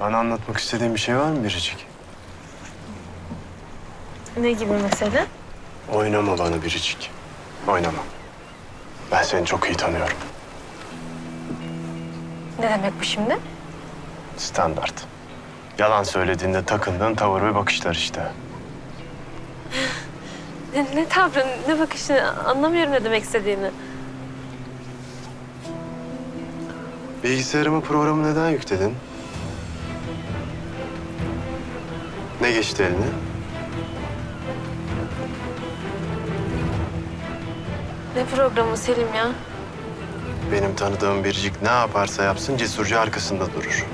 Bana anlatmak istediğin bir şey var mı Biricik? Ne gibi mesela? Oynama bana Biricik. Oynama. Ben seni çok iyi tanıyorum. Ne demek bu şimdi? Standart. Yalan söylediğinde takındığın tavır ve bakışlar işte. Ne, ne tavrın, ne bakışını anlamıyorum ne demek istediğini. Bilgisayarıma programı neden yükledin? Ne geçti eline? Ne programı Selim ya? Benim tanıdığım biricik ne yaparsa yapsın cesurca arkasında durur.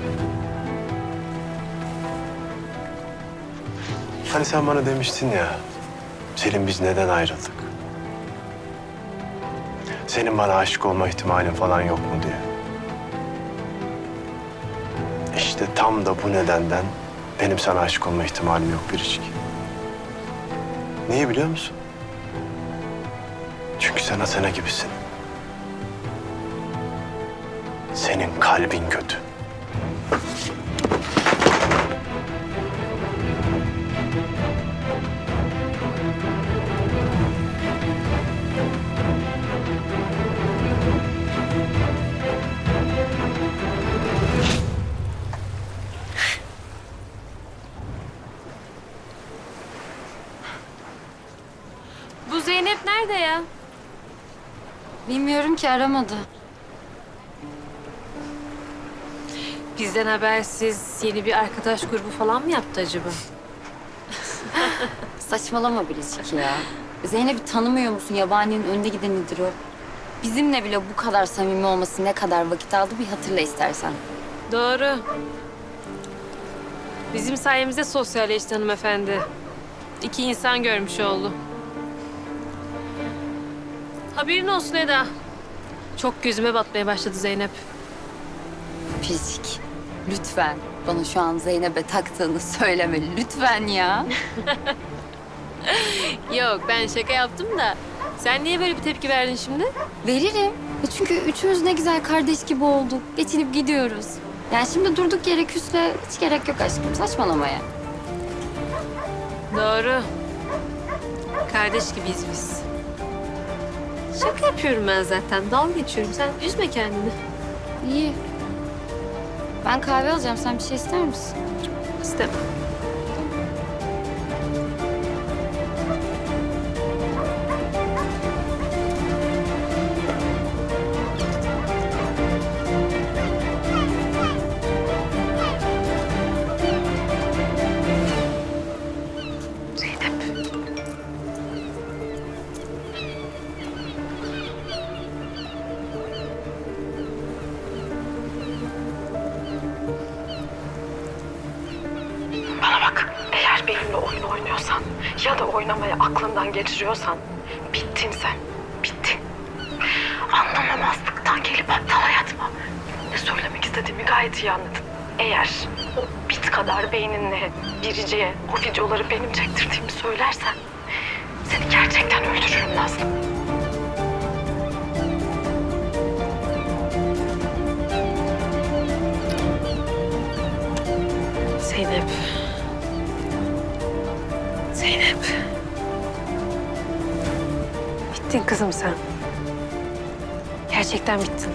Hani sen bana demiştin ya, Selim biz neden ayrıldık? Senin bana aşık olma ihtimalin falan yok mu diye. İşte tam da bu nedenden benim sana aşık olma ihtimalim yok biricik. Niye biliyor musun? Çünkü sen Asena gibisin. Senin kalbin kötü. Zeynep nerede ya? Bilmiyorum ki aramadı. Bizden habersiz yeni bir arkadaş grubu falan mı yaptı acaba? Saçmalama Biricik ya. Zeynep'i tanımıyor musun? Yabaninin önde gidenidir o. Bizimle bile bu kadar samimi olması ne kadar vakit aldı bir hatırla istersen. Doğru. Bizim sayemizde sosyalleşti hanımefendi. İki insan görmüş oldu. Haberin olsun Eda. Çok gözüme batmaya başladı Zeynep. Biricik, lütfen bana şu an Zeynep'e taktığını söyleme. Lütfen ya. Yok ben şaka yaptım da. Sen niye böyle bir tepki verdin şimdi? Veririm. E Çünkü üçümüz ne güzel kardeş gibi olduk. Geçinip gidiyoruz. Yani şimdi durduk yere küsle hiç gerek yok aşkım. Saçmalamaya. Doğru. Kardeş gibiyiz biz. Şaka yapıyorum ben zaten. Dalga geçiyorum. Sen üzme kendini. İyi. Ben kahve alacağım. Sen bir şey ister misin? İstemem. Oynuyorsan ya da oynamayı aklından geçiriyorsan bittin sen, bittin. Anlamamazlıktan gelip aptala yatma. Ne söylemek istediğimi gayet iyi anladın. Eğer o bit kadar beyninle biriciye o videoları benim çektirdiğimi söylersen seni gerçekten öldürürüm Nazlı. Zeynep. Bittin kızım sen. Gerçekten bittin.